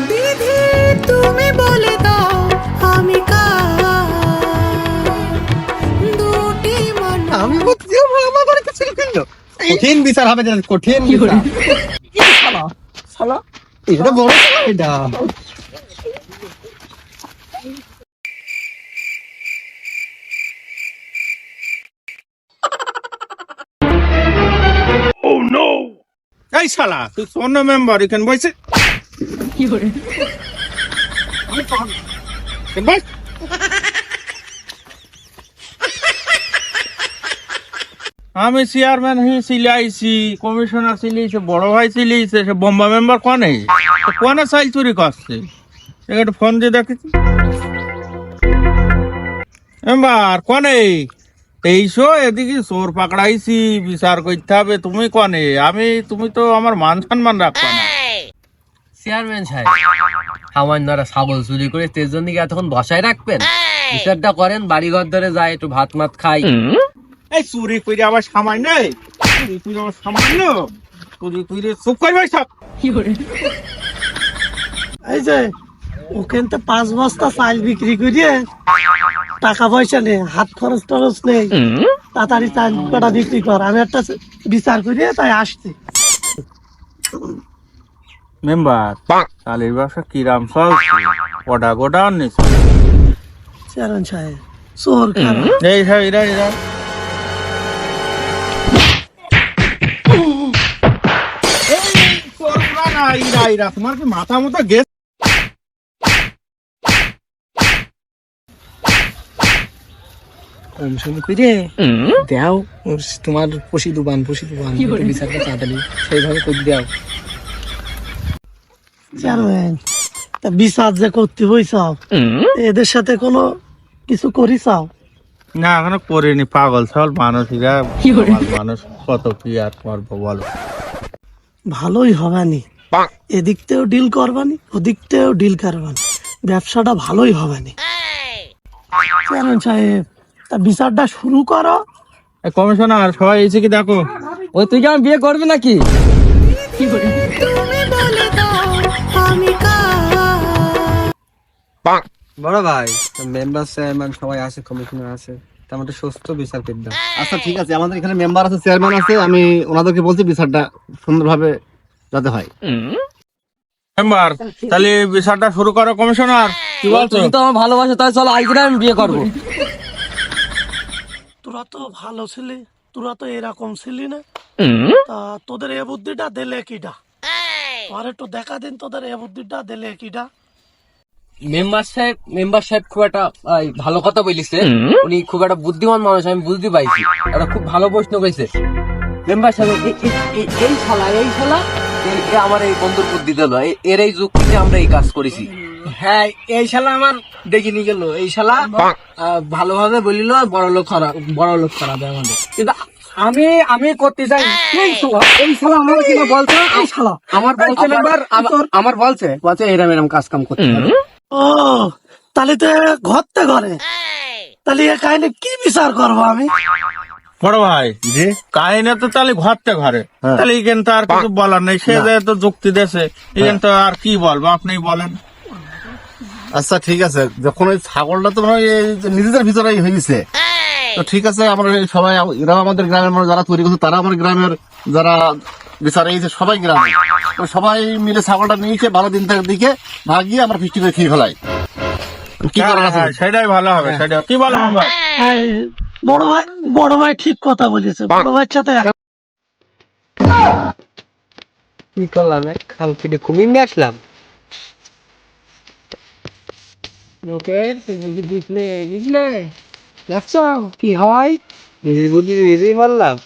বিধি তুমি বলে দাও আমি দুটি মন আমি বলছি আমার বাড়িতে চুরি করল কঠিন বিচার হবে যেন কঠিন বিচার। শালা এটা বড় শালা এটা। এই শালা তুই অন্য মেম্বার এখানে বসে বস। আমি চেয়ারম্যান হয়ে সিলাইছি কমিশনার সিলিয়েছে বড় ভাই সিলিয়েছে সে বোম্বা মেম্বার কনে? কনে সাইল চুরি করছে? একটু ফোন দিয়ে দেখেছি। মেম্বার কনে? তেইশো এদিকে চোর পাকড়াইছি, বিচার করতে হবে, তুমি কনে? আমি, তুমি তো আমার মান সম্মান রাখবা না। চেয়ারম্যান সাহেব ছাগল চুরি করে তেজন দিকে এতক্ষণ বসায় রাখবেন। বিচারটা করেন বাড়ি ঘর ধরে যায় একটু ভাত মাত খাই। এই চুরি করে আবার সামান্য? চুরি করে আবার সামান্য? চুরি করে চুপ থাক। এই যে ওখান তো পাঁচ বস্তা চাল বিক্রি করিয়ে টাকা পয়সা নেই হাত খরচ টরচ নেই। তাড়াতাড়ি চাল কটা বিক্রি কর আমি একটা বিচার করিয়ে তাই আসছি। মেম্বার চালের ব্যবসা কিরাম চলছে চেয়ারম্যান সাহেব চোর এই এরা এরা না, এরা, এরা। তোমার কি মাথা মতো গেছে দাও তোমার পশি দুবান পশি দুবান বিচারটা তাড়াতাড়ি সেইভাবে করে দাও। চেয়ারম্যান তা বিচার যে করতে হইছাও এদের সাথে কোনো কিছু করিছাও না এখনও করিনি পাগল সব মানুষ এরা। মানুষ কত কি আর করব বলো। ভালোই হবানি এদিক থেকেও ডিল করবানি ওদিক থেকেও ডিল করবানি ব্যবসাটা ভালোই হবানি চেয়ারম্যান সাহেব তা বিচারটা শুরু করো। কমিশনার সবাই এসে কি দেখো? ওই তুই কি আমার বিয়ে করবি নাকি? তুমি বলে বড় ভাই মেম্বার চেয়ারম্যান সবাই আছে কমিশনার আছে। তার মধ্যে সুস্থ বিচার করে আচ্ছা ঠিক আছে আমাদের এখানে মেম্বার আছে চেয়ারম্যান আছে আমি ওনাদেরকে বলছি বিচারটা সুন্দরভাবে যাতে হয়। মেম্বার তাহলে বিচারটা শুরু করো কমিশনার কি বলছো? তুমি তো আমার ভালোবাসো তাই চলো আজকে আমি বিয়ে করব। তোরা তো ভালো ছিলি তোরা তো এরকম ছিলি না। তা তোদের এ বুদ্ধিটা দিলে কিটা আর একটু দেখা দিন তোদের এ বুদ্ধিটা দিলে কিটা মেম্বার সাহেব মেম্বার সাহেব খুব একটা ভালো কথা বলিছে। উনি খুব একটা বুদ্ধিমান মানুষ আমি বুঝতে পাইছি। একটা খুব ভালো প্রশ্ন কইছে। মেম্বার সাহেব এই শালা এই শালা আমার এই বন্ধুর বুদ্ধি দিল। এর এই যুক্তিতে আমরা এই কাজ করেছি। হ্যাঁ এই শালা আমার দেখে নিয়ে গেল। এই শালা আহ, ভালোভাবে বলিল বড় লোক খারাপ বড় লোক খারাপ আমাদের কিন্তু আমি আমি করতে চাই এই শালা এই শালা আমার কিনা বলছে এই শালা। আমার বলছে নাম্বার আমার বলছে বলছে এরম এরম কাজ কাম করতে হবে। ও তাহলে তো ঘরতে ঘরে। তাহলে এ কাহিনী কি বিচার করব আমি? বড় ভাই জি? কাহিনী তো তাহলে ঘরতে ঘরে। তাহলে এখানে তো আর কিছু বলার নেই। সে তো যুক্তি দেছে এখানে তো আর কি বলব? আপনি বলেন। আচ্ছা ঠিক আছে। যখন ওই ছাগলটা তো মনে হয় এই যে নিজেদের ভিতরেই হয়েছে তো ঠিক আছে আমরা সবাই এরা আমাদের গ্রামের মানুষ যারা তৈরি করছে তারা আমার গ্রামের যারা বিচারে এই যে সবাই গ্রামে। তো সবাই মিলে ছাগলটা নিয়েছে ভালো দিন থেকে দিকে ভাগিয়ে আমরা ফিস্টি করে খেয়ে ফেলাই। কি করার আছে? হ্যাঁ, সেটাই ভালো হবে সেটা কি বলো বড় ভাই বড় ভাই ঠিক কথা বলেছে বড় ভাইয়ের সাথে কি করলাম এক খাল কেটে কুমির নিয়ে আসলাম? কি হয়? নিজের বুদ্ধি নিজেই মারলাম।